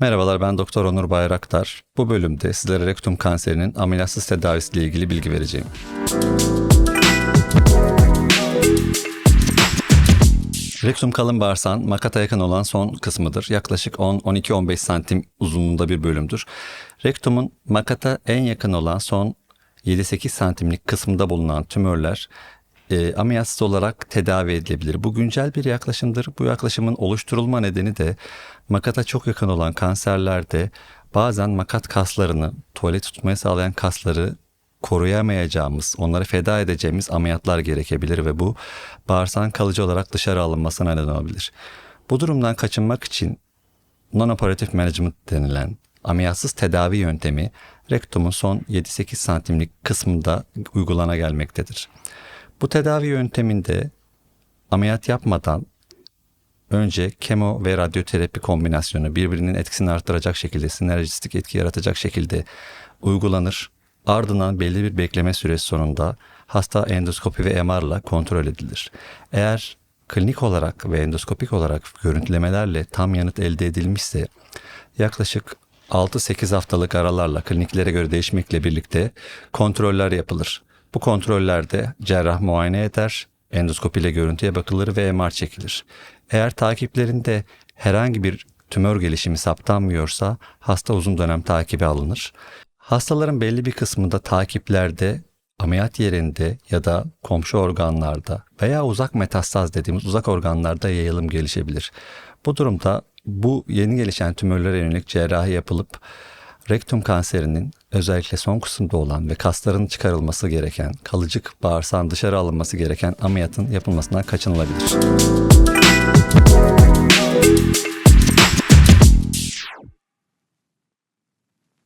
Merhabalar ben Doktor Onur Bayraktar. Bu bölümde sizlere rektum kanserinin ameliyatsız tedavisiyle ilgili bilgi vereceğim. Rektum kalın bağırsağın makata yakın olan son kısmıdır. Yaklaşık 10-12-15 santim uzunluğunda bir bölümdür. Rektumun makata en yakın olan son 7-8 santimlik kısmında bulunan tümörler e, ameliyatsız olarak tedavi edilebilir. Bu güncel bir yaklaşımdır. Bu yaklaşımın oluşturulma nedeni de makata çok yakın olan kanserlerde bazen makat kaslarını, tuvalet tutmayı sağlayan kasları koruyamayacağımız, onları feda edeceğimiz ameliyatlar gerekebilir ve bu bağırsağın kalıcı olarak dışarı alınmasına neden olabilir. Bu durumdan kaçınmak için non-operative management denilen ameliyatsız tedavi yöntemi rektumun son 7-8 santimlik kısmında uygulana gelmektedir. Bu tedavi yönteminde ameliyat yapmadan önce kemo ve radyoterapi kombinasyonu birbirinin etkisini arttıracak şekilde, sinerjistik etki yaratacak şekilde uygulanır. Ardından belli bir bekleme süresi sonunda hasta endoskopi ve MR'la kontrol edilir. Eğer klinik olarak ve endoskopik olarak görüntülemelerle tam yanıt elde edilmişse yaklaşık 6-8 haftalık aralarla kliniklere göre değişmekle birlikte kontroller yapılır. Bu kontrollerde cerrah muayene eder, endoskopiyle görüntüye bakılır ve MR çekilir. Eğer takiplerinde herhangi bir tümör gelişimi saptanmıyorsa hasta uzun dönem takibe alınır. Hastaların belli bir kısmında takiplerde ameliyat yerinde ya da komşu organlarda veya uzak metastaz dediğimiz uzak organlarda yayılım gelişebilir. Bu durumda bu yeni gelişen tümörlere yönelik cerrahi yapılıp Rektum kanserinin özellikle son kısımda olan ve kasların çıkarılması gereken, kalıcık bağırsağın dışarı alınması gereken ameliyatın yapılmasından kaçınılabilir. Müzik